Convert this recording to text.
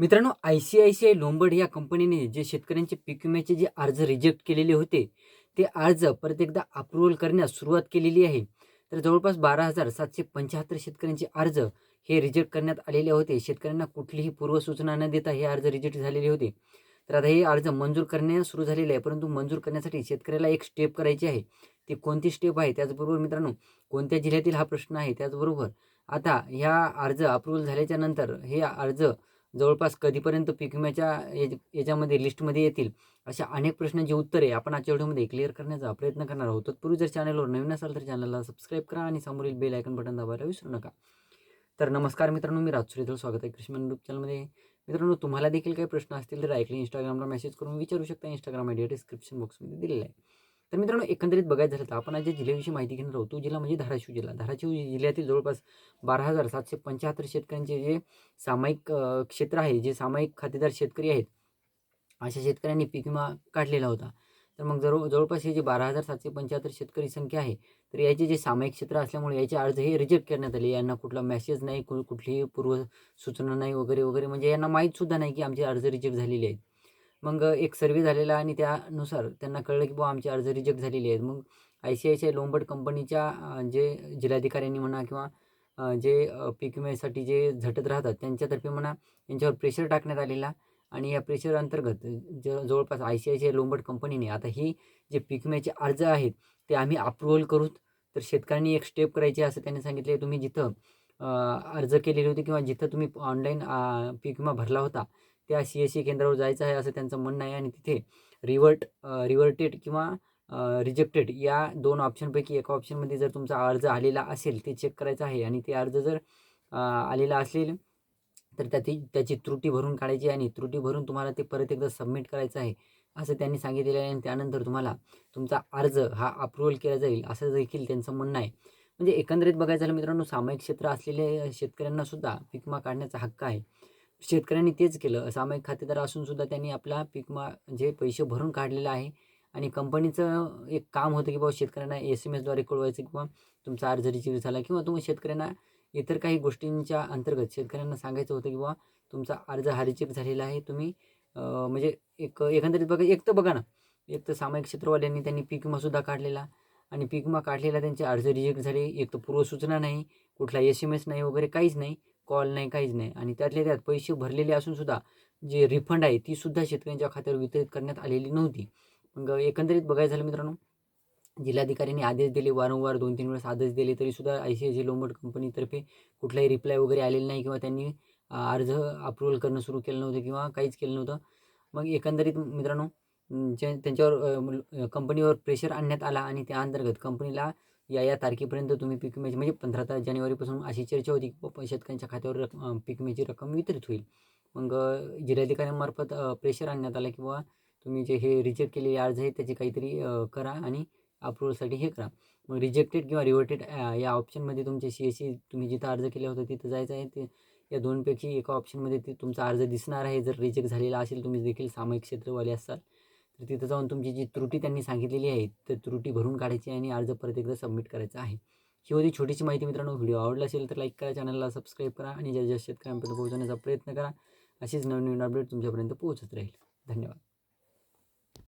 मित्रांनो I C I C I Lombard या कंपनीने जे शेतकऱ्यांचे पीक विम्याचे जे अर्ज रिजेक्ट केलेले होते ते अर्ज परत एकदा अप्रुव्हल करण्यास सुरुवात केलेली आहे. तर जवळपास बारा हजार सातशे पंच्याहत्तर शेतकऱ्यांचे अर्ज हे रिजेक्ट करण्यात आलेले होते. शेतकऱ्यांना कुठलीही पूर्वसूचना न देता हे अर्ज रिजेक्ट झालेले होते. तर आता हे अर्ज मंजूर करण्यास सुरू झालेले आहे परंतु मंजूर करण्यासाठी शेतकऱ्याला एक स्टेप करायची आहे. ती कोणती स्टेप आहे? त्याचबरोबर मित्रांनो कोणत्या जिल्ह्यातील हा प्रश्न आहे? त्याचबरोबर आता ह्या अर्ज अप्रुव्हल झाल्याच्यानंतर हे अर्ज जवळपास कधीपर्यंत पीक विम्याच्या याच्यामध्ये लिस्टमध्ये येतील? अशा अनेक प्रश्नांची उत्तरे आपण आजच्या व्हिडिओमध्ये क्लिअर करण्याचा प्रयत्न करणार आहोत. तत्पूर्वी जर चॅनलवर नवीन असाल तर चॅनलला सबस्क्राईब करा आणि समोरील बेल आयकन बटन दाबायला विसरू नका. तर नमस्कार मित्रांनो मी राज सुरेधल स्वागत आहे कृष्ण यूट्यूब चॅनलमध्ये मित्रांनो तुम्हाला देखील काही प्रश्न असतील तर ऐकले इंस्टाग्रामला मेसेज करून विचारू शकता. इंस्टाग्राम आय डी डिस्क्रिप्शन बॉक्समध्ये दिलेला आहे. तर मित्रांनो एकंदरीत बघायचं झालं तर आपण आज जिल्ह्याविषयी माहिती घेणार आहोत. तो जिल्हा म्हणजे धाराशिव जिल्हा धाराशिव जिल्ह्यातील जवळपास बारा हजार सातशे पंच्याहत्तर शेतकऱ्यांचे जे सामायिक क्षेत्र आहे जे सामायिक खातेदार शेतकरी आहेत अशा शेतकऱ्यांनी पीक विमा काढलेला होता. तर मग जवळ जवळपास हे जे बारा हजार सातशे पंच्याहत्तर शेतकरी संख्या आहे तर याचे जे सामायिक क्षेत्र असल्यामुळे याचे अर्ज हे रिजेक्ट करण्यात आले. यांना कुठला मेसेज नाही कु कुठलीही पूर्व सूचना नाही वगैरे वगैरे म्हणजे यांना माहीतसुद्धा नाही की आमचे अर्ज रिजेक्ट झालेले आहेत. मग एक सर्वे झालेला आणि त्यानुसार त्यांना कळलं की बुवा आमची अर्ज रिजेक्ट झालेली आहेत. मग I C I C I Lombard कंपनीच्या जे जिल्हाधिकाऱ्यांनी म्हणा किंवा जे पीक विम्यासाठी जे झटत राहतात त्यांच्यातर्फे म्हणा यांच्यावर प्रेशर टाकण्यात आलेला आणि या प्रेशर अंतर्गत ज जवळपास I C I C I Lombard कंपनीने आता ही जे पीक विम्याचे अर्ज आहेत ते आम्ही अप्रुव्हल करूत तर शेतकऱ्यांनी एक स्टेप करायची असं त्यांनी सांगितले तुम्ही जिथं अर्ज केलेले होते किंवा जिथं तुम्ही ऑनलाईन पीक विमा भरला होता त्या सी एस सी केंद्रावर जायचं आहे असं त्यांचं म्हणणं आहे आणि तिथे रिवर्ट रिवर्टेड किंवा रिजेक्टेड या दोन ऑप्शनपैकी एका ऑप्शनमध्ये जर तुमचा अर्ज आलेला असेल ते चेक करायचं आहे आणि ते अर्ज जर आलेला असेल तर त्याची त्याची त्रुटी भरून काढायची आणि त्रुटी भरून तुम्हाला ते परत एकदा सबमिट करायचं आहे असं त्यांनी सांगितलेलं आहे आणि त्यानंतर तुम्हाला तुमचा अर्ज हा अप्रुव्हल केला जाईल असं देखील त्यांचं म्हणणं आहे. म्हणजे एकंदरीत बघायचं झालं मित्रांनो सामायिक क्षेत्र असलेले शेतकऱ्यांना सुद्धा विमा काढण्याचा हक्क आहे. शेतकऱ्यांनी तेच केलं. सामायिक खातेदार असून सुद्धा त्यांनी आपला पीक मा जे पैसे भरून काढलेलं आहे आणि कंपनीचं एक काम होतं की बाबा शेतकऱ्यांना एस एम एसद्वारे कळवायचं किंवा तुमचा अर्ज रिसीव झाला किंवा तुम्ही शेतकऱ्यांना इतर काही गोष्टींच्या अंतर्गत शेतकऱ्यांना सांगायचं होतं की बाबा तुमचा अर्ज हा झालेला आहे. तुम्ही म्हणजे एक एकंदरीत बघा एक तर बघा ना एक तर सामायिक क्षेत्रवाल्यांनी त्यांनी पीक विमासुद्धा काढलेला आणि पीक विमा काढलेला त्यांचे अर्ज रिजेक्ट झाले. एक तर पूर्वसूचना नाही कुठला एस एम एस नाही वगैरे काहीच नाही. कॉल नाही काहीच नाही. आणि त्यातल्या त्यात पैसे भरलेले असून सुद्धा जे रिफंड आहे ती सुद्धा शेतकऱ्यांच्या खात्यावर वितरित करण्यात आलेली नव्हती. मग एकंदरीत बघायचं झालं मित्रांनो जिल्हाधिकाऱ्यांनी आदेश दिले वारंवार दोन तीन वेळेस आदेश दिले तरीसुद्धा I C I C Lombard कंपनीतर्फे कुठलाही रिप्लाय वगैरे आलेला नाही किंवा त्यांनी अर्ज अप्रुव्हल करणं सुरू केलं नव्हतं किंवा काहीच केलं नव्हतं. मग एकंदरीत मित्रांनो ज्या त्यांच्यावर कंपनीवर प्रेशर आणण्यात आला आणि त्या अंतर्गत कंपनीला या या तारखेपर्यंत तुम्ही पीक विम्याची म्हणजे पंधरा तारीख जानेवारीपासून अशी चर्चा होती की शेतकऱ्यांच्या खात्यावर रक पीक विम्याची रक्कम वितरित होईल. मग जिल्हाधिकाऱ्यांमार्फत प्रेशर आणण्यात आला किंवा तुम्ही जे हे रिजेक्ट केलेले अर्ज आहेत त्याची काहीतरी करा आणि अप्रुव्हलसाठी हे करा. मग रिजेक्टेड किंवा रिवर्टेड या ऑप्शनमध्ये तुमचे सी एस सी तुम्ही जिथं अर्ज केला होता तिथं जायचं आहे. ते या दोनपैकी एका ऑप्शनमध्ये ते तुमचा अर्ज दिसणार आहे. जर रिजेक्ट झालेला असेल तुम्ही देखील सामायिक क्षेत्रवाले असाल. तर तिथं जाऊन तुमची जी त्रुटी त्यांनी सांगितलेली आहे तर त्रुटी भरून काढायची आणि अर्ज परत एकदा सबमिट करायचा आहे. ही होती छोटीशी माहिती मित्रांनो. व्हिडिओ आवडला असेल तर लाईक करा चॅनलला सबस्क्राईब करा आणि ज्या ज्या शेतकऱ्यांपर्यंत पोहोचवण्याचा प्रयत्न करा. अशीच नवीन नवीन अपडेट तुमच्यापर्यंत पोहोचत राहील. धन्यवाद.